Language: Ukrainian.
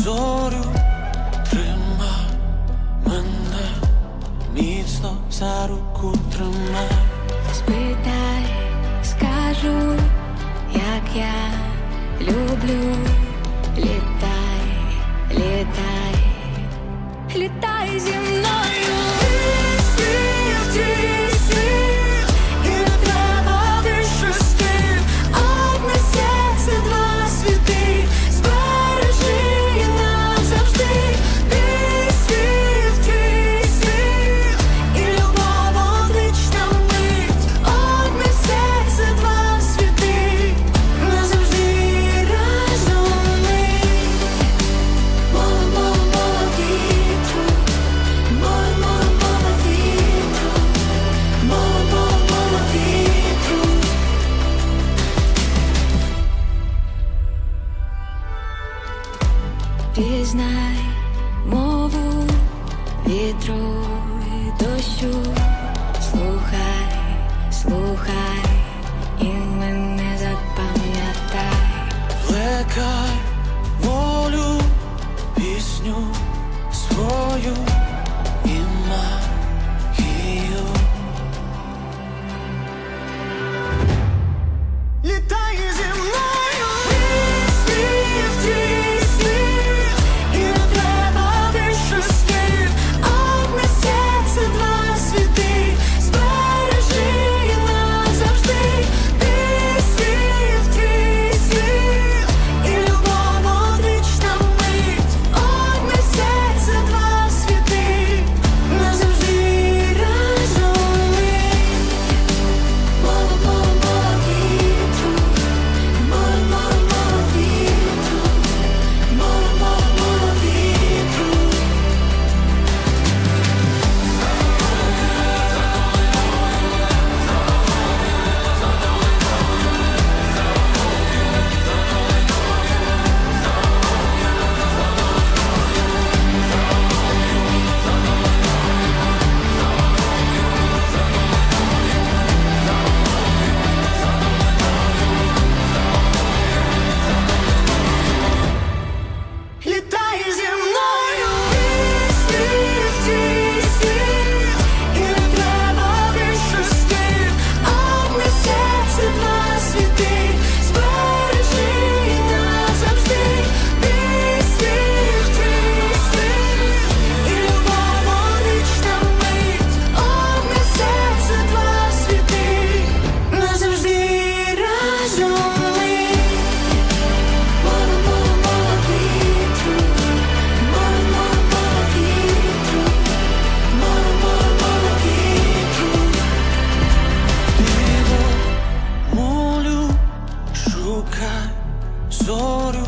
зорю тримай мене, міцно за руку Трима. Спитай, скажу, як я люблю, літай, літай, літай. Пізнай мову вітру і дощу, слухай, слухай. і zor